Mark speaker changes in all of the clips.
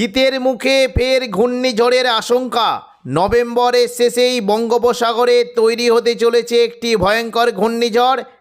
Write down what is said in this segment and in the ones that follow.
Speaker 1: শীতের মুখে ফের ঘূর্ণিঝড়ের আশঙ্কা। নভেম্বরের শেষেই বঙ্গোপসাগরে তৈরি হতে চলেছে একটি ভয়ঙ্কর ঘূর্ণিঝড়।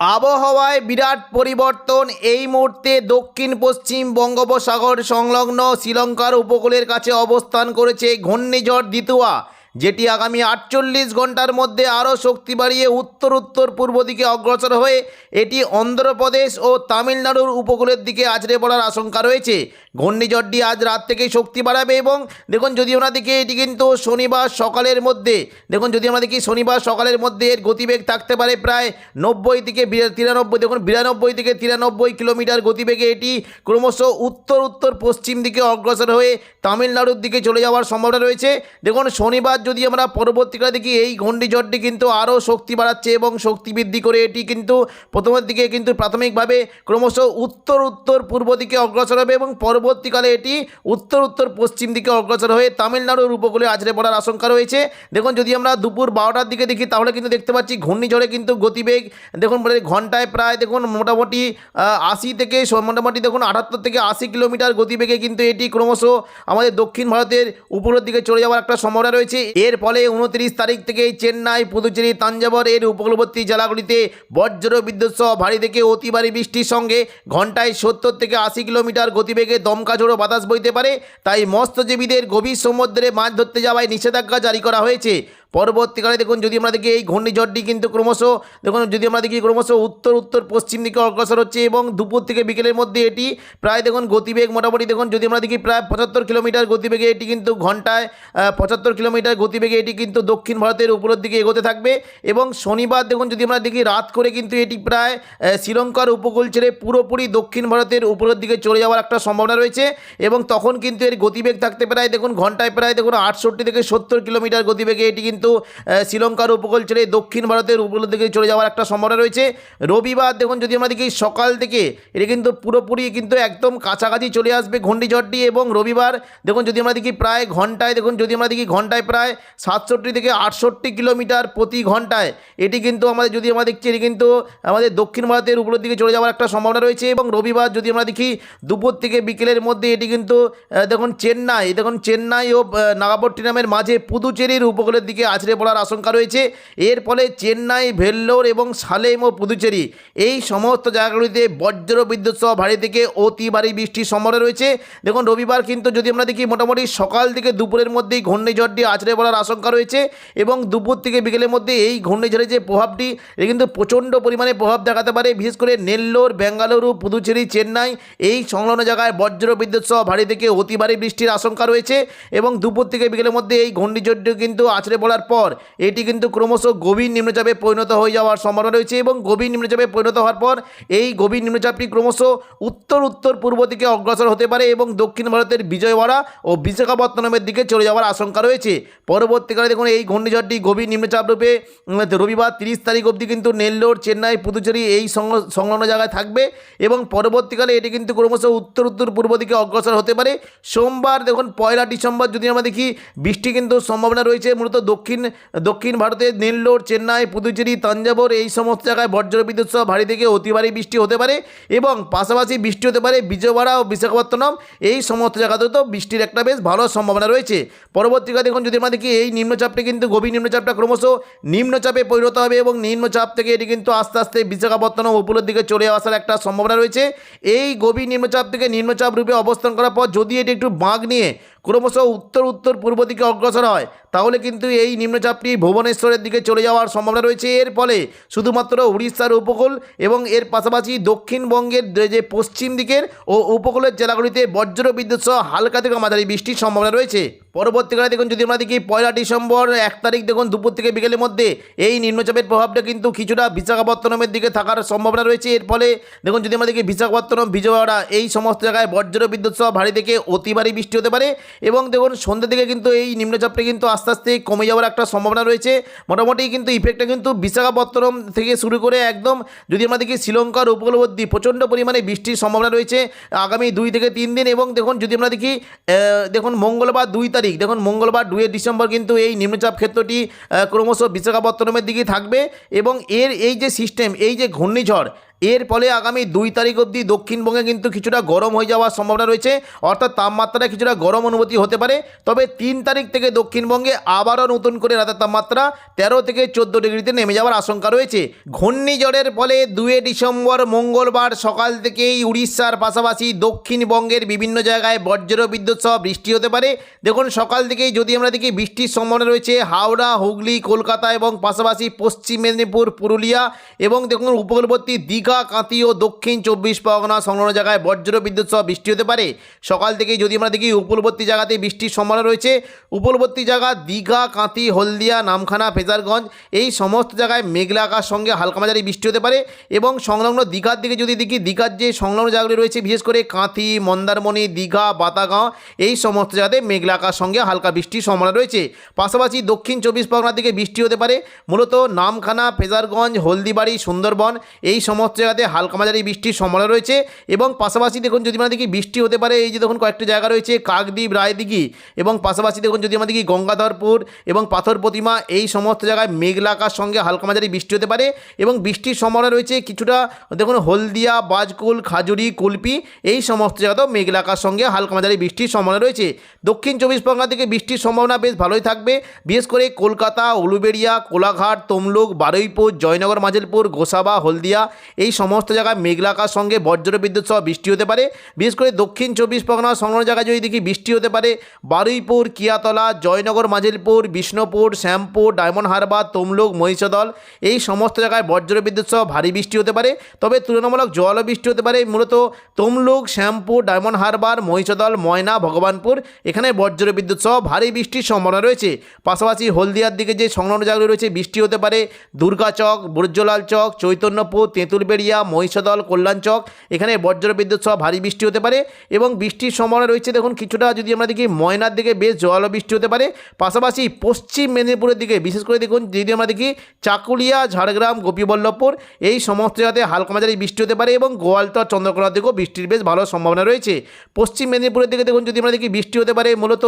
Speaker 1: আবহাওয়ায় বিরাট পরিবর্তন। এই মুহূর্তে দক্ষিণ, পশ্চিম বঙ্গোপসাগর সংলগ্ন শ্রীলঙ্কার উপকূলের কাছে অবস্থান করেছে ঘূর্ণিঝড় দিতুয়া। যেটি আগামী আটচল্লিশ ঘণ্টার মধ্যে আরও শক্তি বাড়িয়ে উত্তর উত্তর পূর্ব দিকে অগ্রসর হয়ে এটি অন্ধ্রপ্রদেশ ও তামিলনাড়ুর উপকূলের দিকে আছড়ে পড়ার আশঙ্কা রয়েছে। ঘূর্ণিঝড়টি আজ রাত থেকেই শক্তি বাড়াবে এবং দেখুন যদি আমরা দেখি এটি কিন্তু শনিবার সকালের মধ্যে, দেখুন যদি আমরা দেখি শনিবার সকালের মধ্যে এর গতিবেগ থাকতে পারে প্রায় নব্বই থেকে তিরানব্বই, দেখুন বিরানব্বই থেকে তিরানব্বই কিলোমিটার গতিবেগে এটি ক্রমশ উত্তর উত্তর পশ্চিম দিকে অগ্রসর হয়ে তামিলনাড়ুর দিকে চলে যাওয়ার সম্ভাবনা রয়েছে। দেখুন শনিবার যদি আমরা পরবর্তীকালে দেখি, এই ঘূর্ণিঝড়টি কিন্তু আরও শক্তি বাড়াচ্ছে এবং শক্তি বৃদ্ধি করে এটি কিন্তু প্রথমের দিকে কিন্তু প্রাথমিকভাবে ক্রমশ উত্তর উত্তর, পূর্ব দিকে অগ্রসর হবে এবং পরবর্তীকালে এটি উত্তর উত্তর, পশ্চিম দিকে অগ্রসর হয়ে তামিলনাড়ুর উপকূলে আছড়ে পড়ার আশঙ্কা রয়েছে। দেখুন, যদি আমরা দুপুর বারোটার দিকে দেখি, তাহলে কিন্তু দেখতে পাচ্ছি ঘূর্ণিঝড়ে কিন্তু গতিবেগ, দেখুন ঘন্টায় প্রায়, দেখুন, মোটামুটি আশি থেকে মোটামুটি দেখুন, আটাত্তর থেকে আশি কিলোমিটার গতিবেগে কিন্তু এটি ক্রমশ আমাদের দক্ষিণ ভারতের উপরের দিকে চলে যাওয়ার একটা সম্ভাবনা রয়েছে। এর ফলে উনত্রিশ তারিখ থেকে চেন্নাই, পুদুচেরি, তাঞ্জাবর এর উপকূলবর্তী জেলাগুলিতে বজ্র বিদ্যুৎ সহ ভারী থেকে অতি ভারী বৃষ্টির সঙ্গে ঘন্টায় সত্তর থেকে আশি কিলোমিটার গতিবেগে দমকা ঝোড়ো বাতাস বইতে পারে। তাই মৎস্যজীবীদের গভীর সমুদ্রে মাছ ধরতে যাওয়ায় নিষেধাজ্ঞা জারি করা হয়েছে। পরবর্তীকালে দেখুন, যদি আমরা দেখি এই ঘূর্ণিঝড়টি কিন্তু ক্রমশ, দেখুন, যদি আমরা দেখি ক্রমশ উত্তর উত্তর, পশ্চিম দিকে অগ্রসর হচ্ছে এবং দুপুর থেকে বিকেলের মধ্যে এটি প্রায় দেখুন গতিবেগ মোটামুটি দেখুন, যদি আমরা দেখি প্রায় পঁচাত্তর কিলোমিটার গতিবেগে এটি কিন্তু ঘন্টায় পঁচাত্তর কিলোমিটার গতিবেগে এটি কিন্তু দক্ষিণ ভারতের উপরের দিকে এগোতে থাকবে এবং শনিবার দেখুন, যদি আমরা দেখি রাত করে কিন্তু এটি প্রায় শ্রীলঙ্কার উপকূল ছেড়ে পুরোপুরি দক্ষিণ ভারতের উপরের দিকে চলে যাওয়ার একটা সম্ভাবনা রয়েছে এবং তখন কিন্তু এর গতিবেগ থাকতে প্রায় দেখুন, ঘন্টায় প্রায় দেখুন আটষট্টি থেকে সত্তর কিলোমিটার গতিবেগে এটি কিন্তু আহ, শ্রীলঙ্কার উপকূল ছেড়ে দক্ষিণ ভারতের উপকূলের দিকে চলে যাওয়ার একটা সম্ভাবনা রয়েছে। রবিবার দেখুন যদি আমরা দেখি সকাল থেকে এটি কিন্তু পুরোপুরি কিন্তু একদম কাছাকাছি চলে আসবে ঘূর্ণিঝড়টি এবং রবিবার দেখুন যদি আমরা দেখি প্রায় ঘন্টায় দেখুন যদি আমরা দেখি ঘন্টায় প্রায় সাতষট্টি থেকে আটষট্টি কিলোমিটার প্রতি ঘন্টায় এটি কিন্তু আমাদের যদি আমরা দেখছি এটি কিন্তু আমাদের দক্ষিণ ভারতের উপরের দিকে চলে যাওয়ার একটা সম্ভাবনা রয়েছে এবং রবিবার যদি আমরা দেখি দুপুর থেকে বিকেলের মধ্যে এটি কিন্তু দেখুন চেন্নাই দেখুন চেন্নাই ও নাগাপট্টিনামের মাঝে পুদুচেরির উপকূলের দিকে আছড়ে পড়ার আশঙ্কা রয়েছে। এর ফলে চেন্নাই, ভেল্লোর এবং সালেম ও পুদুচেরি এই সমস্ত জায়গাগুলিতে বজ্র বিদ্যুৎ সহ ভারী থেকে অতি ভারী বৃষ্টির সম্ভাবনা রয়েছে। দেখুন, রবিবার কিন্তু যদি আমরা দেখি, মোটামুটি সকাল থেকে দুপুরের মধ্যেই ঘূর্ণিঝড়টি আছড়ে পড়ার আশঙ্কা রয়েছে এবং দুপুর থেকে বিকেলের মধ্যে এই ঘূর্ণিঝড়ের যে প্রভাবটি এটা কিন্তু প্রচণ্ড পরিমাণে প্রভাব দেখাতে পারে। বিশেষ করে নেল্লোর, বেঙ্গালুরু, পুদুচেরি, চেন্নাই এই সংলগ্ন জায়গায় বজ্র বিদ্যুৎ সহ ভারী থেকে অতি ভারী বৃষ্টির আশঙ্কা রয়েছে এবং দুপুর থেকে বিকেলের মধ্যে এই ঘূর্ণিঝড়টি কিন্তু আছড়ে পড়ার পর এটি কিন্তু ক্রমশ গভীর নিম্নচাপে পরিণত হয়ে যাওয়ার সম্ভাবনা রয়েছে এবং গভীর নিম্নচাপে পরিণত হওয়ার পর এই গভীর নিম্নচাপটি ক্রমশ উত্তর উত্তর পূর্ব দিকে অগ্রসর হতে পারে এবং দক্ষিণ ভারতের বিজয়ওয়াড়া ও বিশাখাপত্তনমের দিকে চলে যাওয়ার আশঙ্কা রয়েছে। পরবর্তীকালে দেখুন, এই ঘূর্ণিঝড়টি গভীর নিম্নচাপ রূপে রবিবার তিরিশ তারিখ অবধি কিন্তু নেল্লোর, চেন্নাই, পুদুচেরি এই সংল- সংলগ্ন জায়গায় থাকবে এবং পরবর্তীকালে এটি কিন্তু ক্রমশ উত্তর উত্তর পূর্ব দিকে অগ্রসর হতে পারে। সোমবার দেখুন, পয়লা ডিসেম্বর যদি আমরা দেখি, বৃষ্টি কিন্তু সম্ভাবনা রয়েছে, মূলত দক্ষিণ দক্ষিণ দক্ষিণ ভারতের নেল্লোর, চেন্নাই, পুদুচেরি তাঞ্জাবর এই সমস্ত জায়গায় বজ্রবিদ্যুৎ সহ ভারী থেকে অতি ভারী বৃষ্টি হতে পারে এবং পাশাপাশি বৃষ্টি হতে পারে বিজয়ওয়াড়া ও বিশাখাপত্তনম। এই সমস্ত জায়গাতেও তো বৃষ্টির একটা বেশ ভালো সম্ভাবনা রয়েছে। পরবর্তীকালে দেখুন যদি আমরা দেখি, এই নিম্নচাপটি কিন্তু গভীর নিম্নচাপটা ক্রমশ নিম্নচাপে পরিণত হবে এবং নিম্নচাপ থেকে এটি কিন্তু আস্তে আস্তে বিশাখাপত্তনম উপরের দিকে চলে আসার একটা সম্ভাবনা রয়েছে। এই গভীর নিম্নচাপ থেকে নিম্নচাপ রূপে অবস্থান করার পর যদি এটি একটু বাঁক নিয়ে ক্রমশ উত্তর উত্তর পূর্ব দিকে অগ্রসর হয় তাহলে কিন্তু এই নিম্নচাপটি ভুবনেশ্বরের দিকে চলে যাওয়ার সম্ভাবনা রয়েছে। এর ফলে শুধুমাত্র উড়িষ্যার উপকূল এবং এর পাশাপাশি দক্ষিণবঙ্গের যে- পশ্চিম দিকের ও উপকূলের জেলাগুলিতে বজ্র বিদ্যুৎ সহ হালকা থেকে মাঝারি বৃষ্টির সম্ভাবনা রয়েছে। পরবর্তীকালে দেখুন যদি আমরা দেখি, পয়লা ডিসেম্বর এক তারিখ দেখুন দুপুর থেকে বিকেলের মধ্যে এই নিম্নচাপের প্রভাবটা কিন্তু কিছুটা বিশাখাপত্তনমের দিকে থাকার সম্ভাবনা রয়েছে। এর ফলে দেখুন যদি আমরা দেখি, বিশাখাপত্তনম, বিজয়ওয়াড়া এই সমস্ত জায়গায় বজ্র বিদ্যুৎ সহ ভারী থেকে অতি ভারী বৃষ্টি হতে পারে এবং দেখুন সন্ধ্যা থেকে কিন্তু এই নিম্নচাপটা কিন্তু আস্তে আস্তে কমে যাওয়ার একটা সম্ভাবনা রয়েছে। মোটামুটি কিন্তু ইফেক্টটা কিন্তু বিশাখাপত্তনম থেকে শুরু করে একদম যদি আমরা দেখি, শ্রীলঙ্কার উপকূলবর্তী প্রচণ্ড পরিমাণে বৃষ্টির সম্ভাবনা রয়েছে আগামী দুই থেকে তিন দিন এবং দেখুন যদি আমরা দেখি দেখুন মঙ্গলবার দুই তারিখ। দেখুন, মঙ্গলবার দুয়ে ডিসেম্বর কিন্তু এই নিম্নচাপ ক্ষেত্রটি ক্রমশ বিশাখাপত্তনমের দিকে থাকবে এবং এর এই যে সিস্টেম এই যে ঘূর্ণিঝড় এর ফলে আগামী দুই তারিখ অবধি দক্ষিণবঙ্গে কিন্তু কিছুটা গরম হয়ে যাওয়ার সম্ভাবনা রয়েছে। অর্থাৎ তাপমাত্রা কিছুটা গরম অনুভূতি হতে পারে। তবে তিন তারিখ থেকে দক্ষিণবঙ্গে আবারও নতুন করে রাতের তাপমাত্রা তেরো থেকে চোদ্দ ডিগ্রিতে নেমে যাওয়ার আশঙ্কা রয়েছে। ঘূর্ণিঝড়ের ফলে দুয়ে ডিসেম্বর, মঙ্গলবার সকাল থেকেই উড়িষ্যার পাশাপাশি দক্ষিণবঙ্গের বিভিন্ন জায়গায় বজ্র বিদ্যুৎ সহ বৃষ্টি হতে পারে। দেখুন, সকাল থেকেই যদি আমরা দেখি, বৃষ্টির সম্ভাবনা রয়েছে হাওড়া, হুগলি, কলকাতা এবং পাশাপাশি পশ্চিম মেদিনীপুর, পুরুলিয়া এবং দেখুন, উপকূলবর্তী দীঘা কাঁতি ও দক্ষিণ চব্বিশ পরগনা সংলগ্ন জায়গায় বজ্র বিদ্যুৎ সহ বৃষ্টি হতে পারে। সকাল থেকেই যদি আমরা দেখি উপলবর্তী জায়গাতে বৃষ্টির সম্ভাবনা রয়েছে। উপলবর্তী জায়গা দীঘা কাঁতি হলদিয়া, নামখানা, ফেজারগঞ্জ এই সমস্ত জায়গায় মেঘলা আকার সঙ্গে হালকা মাঝারি বৃষ্টি হতে পারে এবং সংলগ্ন দীঘার দিকে যদি দেখি দীঘার যে সংলগ্ন জায়গাগুলি রয়েছে, বিশেষ করে কাঁথি, মন্দারমণি, দীঘা, বাতাগাঁও এই সমস্ত জায়গাতে মেঘলা আকার সঙ্গে হালকা বৃষ্টির সম্ভাবনা রয়েছে। পাশাপাশি দক্ষিণ চব্বিশ পরগনার দিকে বৃষ্টি হতে পারে। মূলত নামখানা, ফেজারগঞ্জ, হলদিবাড়ি, সুন্দরবন এই সমস্ত জায়গাতে হালকা মাঝারি বৃষ্টির সম্ভাবনা রয়েছে এবং পাশাপাশি দেখুন যদি আমরা দেখি বৃষ্টি হতে পারে, এই যে দেখুন কয়েকটি জায়গা রয়েছে, কাকদ্বীপ, রায়দিঘি এবং পাশাপাশি দেখুন যদি আমরা দেখি গঙ্গাধরপুর এবং পাথর প্রতিমা, এই সমস্ত জায়গায় মেঘলা আকাশ সঙ্গে হালকা মাঝারি বৃষ্টি হতে পারে এবং বৃষ্টির সম্ভাবনা রয়েছে কিছুটা দেখুন হলদিয়া, বাজকুল, খাজুরি, কুলপি, এই সমস্ত জায়গাতেও মেঘলা আকাশ সঙ্গে হালকা মাঝারি বৃষ্টির সম্ভাবনা রয়েছে। দক্ষিণ চব্বিশ পরগনা থেকে বৃষ্টির সম্ভাবনা বেশ ভালোই থাকবে, বিশেষ করে কলকাতা, উলুবেড়িয়া, কোলাঘাট, তমলুক, বারুইপুর, জয়নগর মাঝেলপুর গোসাবা, হলদিয়া, এই সমস্ত জায়গায় মেঘলাকার সঙ্গে বজ্র বিদ্যুৎ সহ বৃষ্টি হতে পারে। বিশেষ করে দক্ষিণ চব্বিশ পরগনা সংলগ্ন জায়গায় যদি দেখি বৃষ্টি হতে পারে, বারুইপুর, কিয়াতলা, জয়নগর মাঝেলপুর বিষ্ণুপুর, শ্যামপুর, ডায়মন্ড হারবার, তমলুক, মহিষদল এই সমস্ত জায়গায় বজ্র বিদ্যুৎ সহ ভারী বৃষ্টি হতে পারে। তবে তুলনামূলক জল বৃষ্টি হতে পারে। মূলত তমলুক, শ্যামপুর, ডায়মন্ড হারবার, মহিষদল, ময়না, ভগবানপুর এখানে বজ্র বিদ্যুৎ সহ ভারী বৃষ্টির সম্ভাবনা রয়েছে। পাশাপাশি হলদিয়ার দিকে যে সংলগ্ন জায়গাগুলি রয়েছে, বৃষ্টি হতে পারে। দুর্গাচক বুর্জলাল চক, চৈতন্যপুর তেঁতুলবেড়িয়া মহিষদল কল্যাণ চক এখানে বজ্র বিদ্যুৎ সহ ভারী বৃষ্টি হতে পারে এবং বৃষ্টির সম্ভাবনা রয়েছে। দেখুন, কিছুটা যদি আমরা দেখি ময়নার দিকে বেশ জল বৃষ্টি হতে পারে। পাশাপাশি পশ্চিম মেদিনীপুরের দিকে, বিশেষ করে দেখুন, যদি আমরা দেখি চাকুলিয়া, ঝাড়গ্রাম, গোপীবল্লভপুর, এই সমস্ত জায়গাতে হালকা মাঝারি বৃষ্টি হতে পারে এবং গোয়ালতর চন্দ্রকোনার দিকেও বৃষ্টির বেশ ভালো সম্ভাবনা রয়েছে। পশ্চিম মেদিনীপুরের দিকে দেখুন, যদি আমরা দেখি বৃষ্টি হতে পারে, মূলত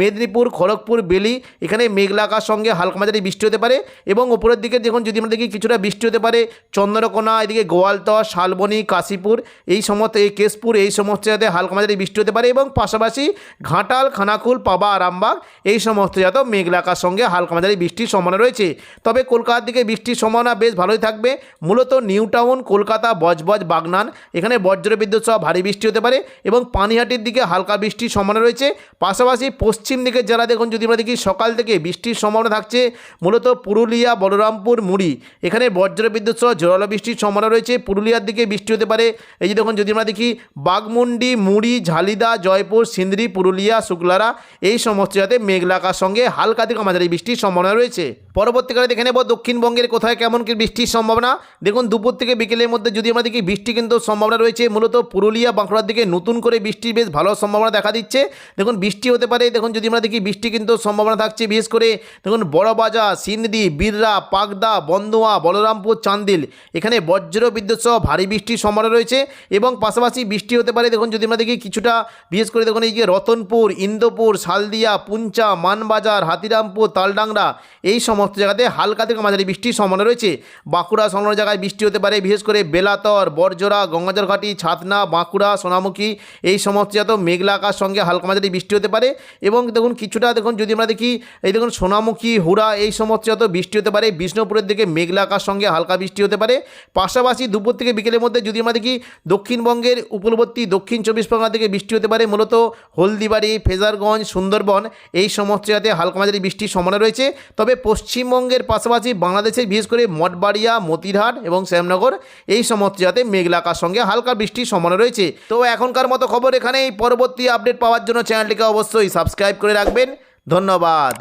Speaker 1: মেদিনীপুর, খড়গপুর, বেলি, এখানে মেঘলাকার সঙ্গে হালকা মাঝারি বৃষ্টি হতে পারে এবং উপরের দিকে দেখুন, যদি আমরা দেখি কিছুটা বৃষ্টি হতে পারে, চন্দ্রকোনা, এদিকে গোয়ালতর শালবনি, কাশীপুর, এই সমস্ত এই কেশপুর, এই সমস্ত জায়গাতে হালকা মাঝারি বৃষ্টি হতে পারে এবং পাশাপাশি ঘাটাল, খানাকুল, পাবা, আরামবাগ, এই সমস্ত জায়গাতেও মেঘলাকার সঙ্গে হালকা মাঝারি বৃষ্টির সম্ভাবনা রয়েছে। তবে কলকাতার দিকে বৃষ্টির সম্ভাবনা বেশ ভালোই থাকবে। মূলত নিউ টাউন, কলকাতা, বজবজ, বাগনান, এখানে বজ্র বিদ্যুৎ সহ ভারী বৃষ্টি হতে পারে এবং পানিহাটির দিকে হালকা বৃষ্টির সম্ভাবনা রয়েছে। পাশাপাশি পশ্চিম দিকের জেলা দেখুন, যদি আমরা দেখি সকাল থেকে বৃষ্টির সম্ভাবনা থাকছে। মূলত পুরুলিয়া, বলরামপুর, মুড়ি, এখানে বজ্র বিদ্যুৎ সহ জোরালো বৃষ্টির সম্ভাবনা রয়েছে, পুরুলিয়ার দিকে বৃষ্টি হতে পারে। এই যে দেখুন, যদি আমরা দেখি বাগমুন্ডি মুড়ি, ঝালিদা, জয়পুর, সিন্দ্রি, পুরুলিয়া, শুক্লারা, এই সমস্ত জায়গাতে মেঘলাকার সঙ্গে হালকা থেকে মাঝারি বৃষ্টির সম্ভাবনা রয়েছে। পরবর্তীকালে দেখে নেব দক্ষিণবঙ্গের কোথায় কেমন কি বৃষ্টির সম্ভাবনা। দেখুন, দুপুর থেকে বিকেলের মধ্যে যদি আমরা দেখি, বৃষ্টি কিন্তু সম্ভাবনা রয়েছে। মূলত পুরুলিয়া, বাঁকুড়ার দিকে নতুন করে বৃষ্টির বেশ ভালো সম্ভাবনা দেখা দিচ্ছে। দেখুন, বৃষ্টি হতে পারে। দেখুন, যদি আমরা দেখি, বৃষ্টি কিন্তু সম্ভাবনা থাকছে। বিশেষ করে, দেখুন, বড়বাজার, সিন্দি বীররা পাকদা বন্দুয়া, বলরামপুর, চান্দিল। এখানে বজ্র বিদ্যুৎ সহ ভারী বৃষ্টির সম্ভাবনা রয়েছে এবং পাশাপাশি বৃষ্টি হতে পারে। দেখুন, যদি আমরা দেখি, কিছুটা বিশেষ করে, দেখুন, এই যে রতনপুর, ইন্দোপুর সালদিয়া পুঞ্চা, মানবাজার, হাতিরামপুর, তালডাংরা, এই সমস্ত জায়গাতে হালকা থেকে মাঝারি বৃষ্টির সম্ভাবনা রয়েছে। বাঁকুড়া সংলগ্ন জায়গায় বৃষ্টি হতে পারে, বিশেষ করে বেলাতর, বরজোড়া গঙ্গাজরঘাটি ছাতনা, বাঁকুড়া, সোনামুখী, এই সমস্ত জাত মেঘলা আকাশ সঙ্গে হালকা মাঝারি বৃষ্টি হতে পারে এবং দেখুন কিছুটা দেখুন যদি আমরা দেখি, এই দেখুন সোনামুখী, হুড়া, এই সমস্ত জাত বৃষ্টি হতে পারে, বিষ্ণুপুরের দিকে মেঘলা আকাশ সঙ্গে হালকা বৃষ্টি হতে পারে। পাশাপাশি দুপুর থেকে বিকেলের মধ্যে যদি আমরা দেখি, দক্ষিণবঙ্গের উপকূলবর্তী দক্ষিণ চব্বিশ পরগনা থেকে বৃষ্টি হতে পারে, মূলত হলদিবাড়ি, ফেজারগঞ্জ, সুন্দরবন, এই সমস্ত জায়গাতে হালকা মাঝারি বৃষ্টির সম্ভাবনা রয়েছে। তবে পশ্চিম পশ্চিমবঙ্গের পাশাপাশি বাংলাদেশের, বিশেষ করে মঠবাড়িয়া, মতিরহাট এবং শ্যামনগর, এই সমস্ত জাতে মেঘলাকার সঙ্গে হালকা বৃষ্টির সম্ভাবনা রয়েছে। তো এখনকার মতো খবর এখানেই। পরবর্তী আপডেট পাওয়ার জন্য চ্যানেলটিকে অবশ্যই সাবস্ক্রাইব করে রাখবেন। ধন্যবাদ।